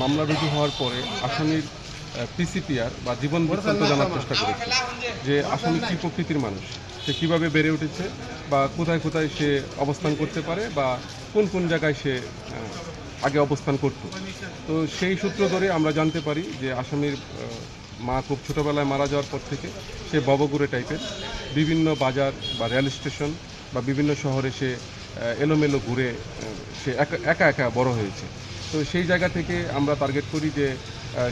মামলা রুজু হওয়ার পরে আসামির পিসিপিআর বা জীবন বৃত্তান্ত জানার চেষ্টা করেছে যে আসামি কী প্রকৃতির মানুষ? সে কীভাবে বেড়ে উঠেছে বা কোথায় কোথায় সে অবস্থান করতে পারে বা কোন কোন জায়গায় সে আগে অবস্থান করত? তো সেই সূত্র ধরে আমরা জানতে পারি যে আসামির মা খুব ছোটোবেলায় মারা যাওয়ার পর থেকে সে ববগুড়ে টাইপের বিভিন্ন বাজার বা রেল স্টেশন বা বিভিন্ন শহরে সে এলোমেলো ঘুরে সে একা একা বড় হয়েছে। তো সেই জায়গা থেকে আমরা টার্গেট করি যে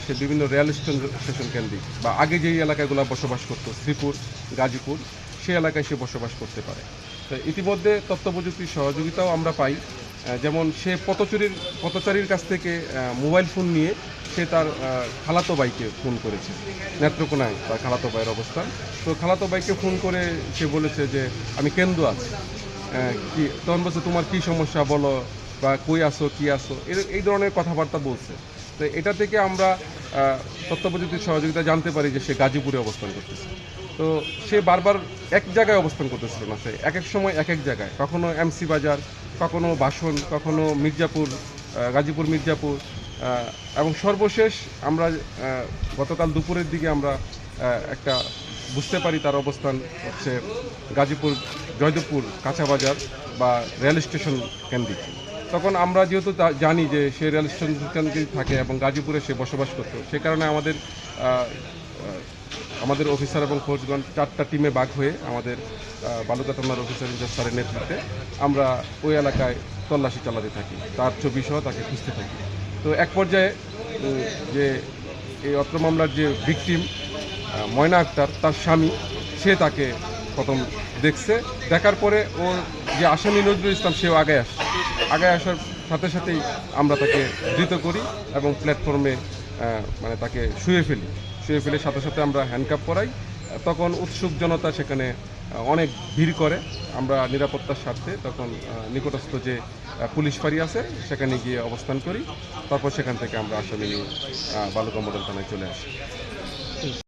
সে বিভিন্ন রেল স্টেশন স্টেশন কেন্দ্রিক বা আগে যেই এলাকাগুলো বসবাস করতো, শ্রীপুর, গাজীপুর, সেই এলাকায় সে বসবাস করতে পারে। তো ইতিমধ্যে তথ্য প্রযুক্তির সহযোগিতাও আমরা পাই। যেমন সে পথচুরির, পথচারীর কাছ থেকে মোবাইল ফোন নিয়ে সে তার খালাতো বাইকে ফোন করেছে, নেত্রকোনায় তার খালাতো ভাইয়ের অবস্থান। তো খালাতো বাইকে ফোন করে সে বলেছে যে, আমি কেন্দ্র আছি। কি তখন বলছে, তোমার কি সমস্যা বলো বা কই আসো কি আসো এই ধরনের কথাবার্তা বলছে। তো এটা থেকে আমরা আহ, তথ্য প্রযুক্তির সহযোগিতা জানতে পারি যে সে গাজীপুরে অবস্থান করতেছে। তো সে বারবার এক জায়গায় অবস্থান করতেছিল না সে এক এক সময় এক এক জায়গায়। কখনো এমসি বাজার কখনো বাসন কখনো মির্জাপুর গাজীপুর মির্জাপুর এবং সর্বশেষ আমরা গতকাল দুপুরের দিকে আমরা একটা বুঝতে পারি তার অবস্থান হচ্ছে গাজীপুর জয়দেবপুর কাঁচা বাজার বা রেল স্টেশন কেন্দ্রিক। তখন আমরা যেহেতু জানি যে সে রেল স্টেশন কেন্দ্রিক থাকে এবং গাজীপুরে সে বসবাস করতো, সে কারণে আমাদের আমাদের অফিসার এবং ফোর্সগণ চারটা টিমে ভাগ হয়ে আমাদের বালুকা থানার অফিসার ইনচার্জ স্যারের নেতৃত্বে আমরা ওই এলাকায় তল্লাশি চালাতে থাকি। তার ছবি সহ তাকে খুঁজতে থাকি। তো এক পর্যায়ে যে এই অত্র মামলার যে ভিকটিম ময়না আক্তার, তার স্বামী, সে তাকে প্রথম দেখছে। দেখার পরে ওর যে আসামি নজরুল ইসলাম, সেও আগে আসে আগে আসার সাথে সাথেই আমরা তাকে ধৃত করি এবং প্ল্যাটফর্মে মানে তাকে শুয়ে ফেলি। শুয়ে ফেলে সাথে সাথে আমরা হ্যান্ডকাপ করাই তখন উৎসুক জনতা সেখানে অনেক ভিড় করে। আমরা নিরাপত্তার স্বার্থে তখন নিকটস্থ যে পুলিশ ফাঁড়ি আছে, সেখানে গিয়ে অবস্থান করি। তারপর সেখান থেকে আমরা আসামি নিয়ে বালুকা মডেল থানায় চলে আসি।